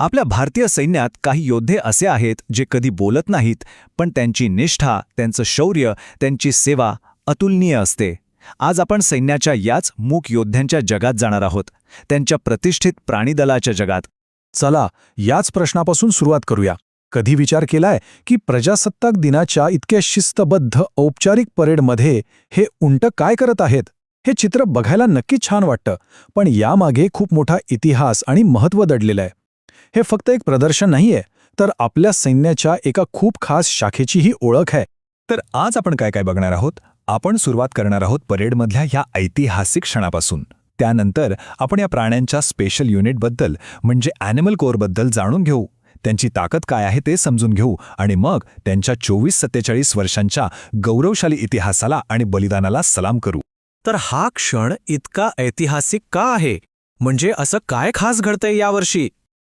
आपल्या भारतीय सैन्यात काही योद्धे असे आहेत जे कधी बोलत नाहीत पण त्यांची निष्ठा त्यांचं शौर्य त्यांची सेवा अतुलनीय असते. आज आपण सैन्याच्या याच मूक योद्ध्यांच्या जगात जाणार आहोत त्यांच्या प्रतिष्ठित प्राणीदलाच्या जगात. चला याच प्रश्नापासून सुरुवात करूया. कधी विचार केलाय की प्रजासत्ताक दिनाच्या इतक्या शिस्तबद्ध औपचारिक परेडमध्ये हे उंट काय करत आहेत? हे चित्र बघायला नक्की छान वाटतं पण यामागे खूप मोठा इतिहास आणि महत्त्व दडलेलं आहे. हे फक्त एक प्रदर्शन नाहीये तर आपल्या सैन्याच्या एका खूप खास शाखेची ही ओळख आहे. तर आज आपण काय काय बघणार आहोत? आपण सुरुवात करणार आहोत परेडमधल्या ह्या ऐतिहासिक क्षणापासून. त्यानंतर आपण या प्राण्यांच्या स्पेशल युनिटबद्दल म्हणजे ॲनिमल कोअरबद्दल जाणून घेऊ. त्यांची ताकद काय आहे ते समजून घेऊ आणि मग त्यांच्या चोवीस सत्तेचाळीस वर्षांच्या गौरवशाली इतिहासाला आणि बलिदानाला सलाम करू. तर हा क्षण इतका ऐतिहासिक का आहे? म्हणजे असं काय खास घडतंय यावर्षी?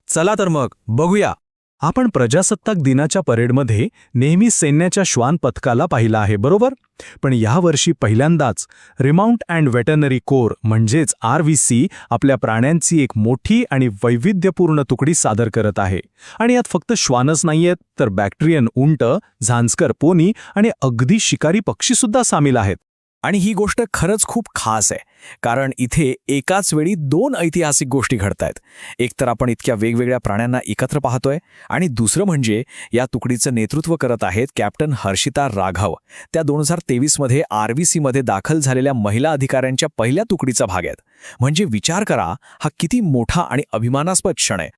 चला तर मग बघूया. आपण प्रजासत्ताक दिनाच्या परेडमध्ये नेहमी सैन्याच्या श्वान पथकाला पाहिलं आहे बरोबर? पण यावर्षी पहिल्यांदाच रिमाउंट अँड वेटनरी कोर म्हणजेच आर व्ही सी आपल्या प्राण्यांची एक मोठी आणि वैविध्यपूर्ण तुकडी सादर करत आहे. आणि यात फक्त श्वानच नाहीयेत तर बॅक्टेरियन उंट झांस्कर पोनी आणि अगदी शिकारी पक्षीसुद्धा सामील आहेत. आणि ही गोष्ट खरंच खूप खास आहे कारण इथे एकाच वेळी दोन ऐतिहासिक गोष्टी घडत एक तर आपण इतक्या वेगवेगळ्या प्राण्यांना एकत्र पाहतोय आणि दुसरं म्हणजे या तुकडीचं नेतृत्व करत आहेत कॅप्टन हर्षिता राघव. त्या दोन हजार तेवीसमध्ये आर व्ही सीमध्ये दाखल झालेल्या महिला अधिकाऱ्यांच्या पहिल्या तुकडीचा भाग आहेत. म्हणजे विचार करा हा किती मोठा आणि अभिमानास्पद क्षण आहे.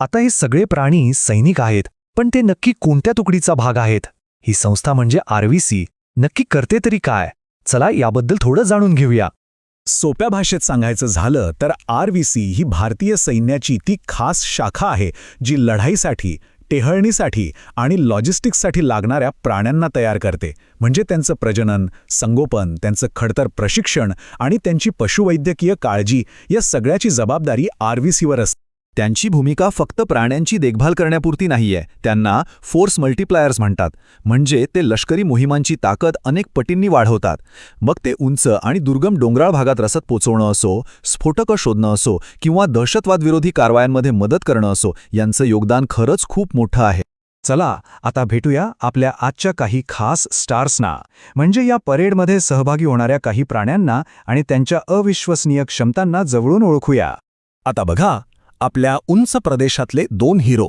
आता हे सगळे प्राणी सैनिक आहेत पण ते नक्की कोणत्या तुकडीचा भाग आहेत? ही संस्था म्हणजे आर नक्की करते तरी काय? चला याबद्दल थोडं जाणून घेऊया. सोप्या भाषेत सांगायचं झालं तर आर व्ही सी ही भारतीय सैन्याची ती खास शाखा आहे जी लढाईसाठी टेहळणीसाठी आणि लॉजिस्टिक्ससाठी लागणाऱ्या प्राण्यांना तयार करते. म्हणजे त्यांचं प्रजनन संगोपन त्यांचं खडतर प्रशिक्षण आणि त्यांची पशुवैद्यकीय काळजी या सगळ्याची जबाबदारी आर व्ही सीवर असते. त्यांची भूमिका फक्त प्राण्यांची देखभाल करण्यापुरती नाहीये. त्यांना फोर्स मल्टिप्लायर्स म्हणतात. म्हणजे ते लष्करी मोहिमांची ताकद अनेक पटींनी वाढवतात. मग ते उंच आणि दुर्गम डोंगराळ भागात रसद पोचवणं असो स्फोटकं शोधणं असो किंवा दहशतवादविरोधी कारवायांमध्ये मदत करणं असो यांचं योगदान खरंच खूप मोठं आहे. चला आता भेटूया आपल्या आजच्या काही खास स्टार्सना. म्हणजे या परेडमध्ये सहभागी होणाऱ्या काही प्राण्यांना आणि त्यांच्या अविश्वसनीय क्षमतांना जवळून ओळखूया. आता बघा आपल्या उंच प्रदेशातले दोन हिरो.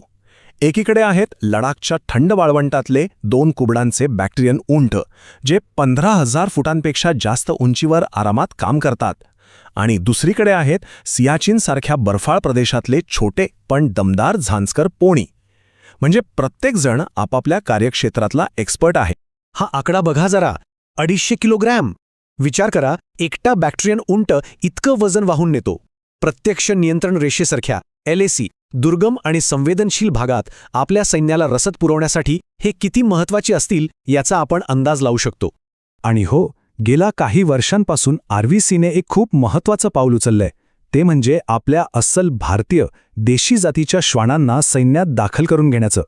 एकीकडे आहेत लडाखच्या थंड वाळवंटातले दोन कुबडांचे बॅक्टेरियन उंट जे पंधरा हजार फुटांपेक्षा जास्त उंचीवर आरामात काम करतात. आणि दुसरीकडे आहेत सियाचीनसारख्या बर्फाळ प्रदेशातले छोटे पण दमदार झांस्कर पोणी. म्हणजे प्रत्येकजण आपापल्या कार्यक्षेत्रातला एक्सपर्ट आहे. हा आकडा बघा जरा. अडीचशे किलोग्रॅम. विचार करा एकटा बॅक्टेरियन उंट इतकं वजन वाहून नेतो. प्रत्यक्ष नियंत्रण रेषेसारख्या एलएसी दुर्गम आणि संवेदनशील भागात आपल्या सैन्याला रसद पुरवण्यासाठी हे किती महत्त्वाचे असतील याचा आपण अंदाज लावू शकतो. आणि हो गेल्या काही वर्षांपासून आरव्हीसीने एक खूप महत्त्वाचं पाऊल उचललंय. ते म्हणजे आपल्या अस्सल भारतीय देशी जातीच्या श्वानांना सैन्यात दाखल करून घेण्याचं.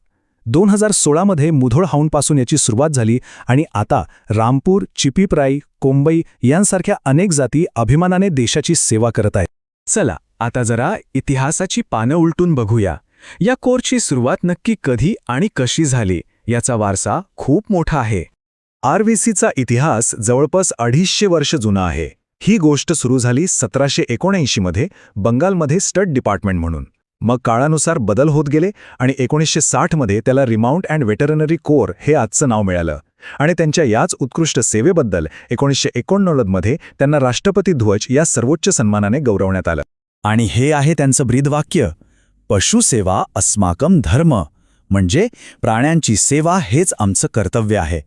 दोन हजार सोळामध्ये मुधोळ हाऊनपासून याची सुरुवात झाली आणि आता रामपूर चिपीप्राई कोंबई यांसारख्या अनेक जाती अभिमानाने देशाची सेवा करत आहेत. चला आता जरा इतिहासाची पानं उलटून बघूया. या कोरची सुरुवात नक्की कधी आणि कशी झाली याचा वारसा खूप मोठा आहे. आरव्हीसीचा इतिहास जवळपास अडीचशे वर्ष जुना आहे. ही गोष्ट सुरू झाली सतराशे एकोणऐंशीमध्ये बंगालमध्ये स्टड डिपार्टमेंट म्हणून. मग काळानुसार बदल होत गेले आणि एकोणीसशे साठमध्ये त्याला रिमाउंट अँड वेटरनरी कोर हे आजचं नाव मिळालं. आणि त्यांच्या याच उत्कृष्ट सेवेबद्दल एकोणीसशे एकोणनव्वदमध्ये त्यांना राष्ट्रपती ध्वज या सर्वोच्च सन्मानाने गौरवण्यात आलं. आणि हे आहे त्यांचं ब्रीदवाक्य पशुसेवा अस्माकम धर्म म्हणजे प्राण्यांची सेवा हेच आमचं कर्तव्य आहे.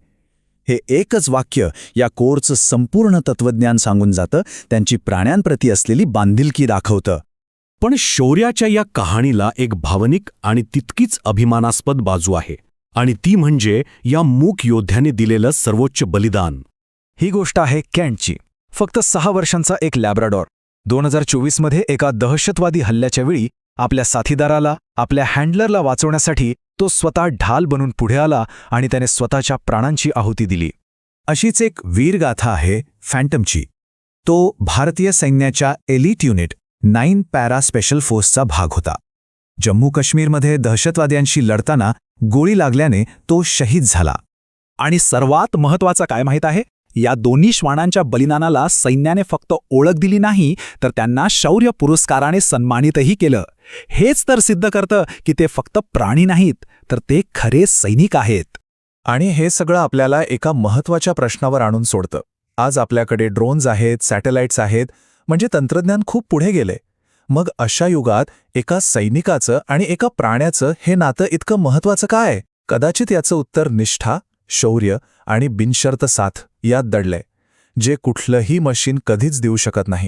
हे एकच वाक्य या कोरचं संपूर्ण तत्वज्ञान सांगून जातं त्यांची प्राण्यांप्रती असलेली बांधिलकी दाखवतं. पण शौर्याच्या या कहाणीला एक भावनिक आणि तितकीच अभिमानास्पद बाजू आहे. आणि ती म्हणजे या मूक योद्ध्याने दिलेलं सर्वोच्च बलिदान. ही गोष्ट आहे कॅन्टची फक्त सहा वर्षांचा एक लॅब्राडॉर. दोन हजार चोवीसमध्ये एका दहशतवादी हल्ल्याच्या वेळी आपल्या साथीदाराला आपल्या हँडलरला वाचवण्यासाठी तो स्वतः ढाल बनून पुढे आला आणि त्याने स्वतःच्या प्राणांची आहुती दिली. अशीच एक वीरगाथा आहे फॅन्टमची. तो भारतीय सैन्याच्या elite unit nine para special फोर्सचा भाग होता. जम्मू काश्मीरमध्ये दहशतवाद्यांशी लढताना गोळी लागल्याने तो शहीद झाला. आणि सर्वात महत्वाचं काय माहीत आहे? या दोन्ही श्वानांच्या बलिदानाला सैन्याने फक्त ओळख दिली नाही तर त्यांना शौर्य पुरस्काराने सन्मानितही केलं. हेच तर सिद्ध करतं की ते फक्त प्राणी नाहीत तर ते खरे सैनिक आहेत. आणि हे सगळं आपल्याला एका महत्त्वाच्या प्रश्नावर आणून सोडतं. आज आपल्याकडे ड्रोन्स आहेत सॅटेलाइट्स आहेत म्हणजे तंत्रज्ञान खूप पुढे गेले मग अशा युगात एका सैनिकाचं आणि एका प्राण्याचं हे नातं इतकं महत्त्वाचं काय? कदाचित याचं उत्तर निष्ठा शौर्य आणि बिनशर्त साथ यात दडलंय जे कुठलंही मशीन कधीच देऊ शकत नाही.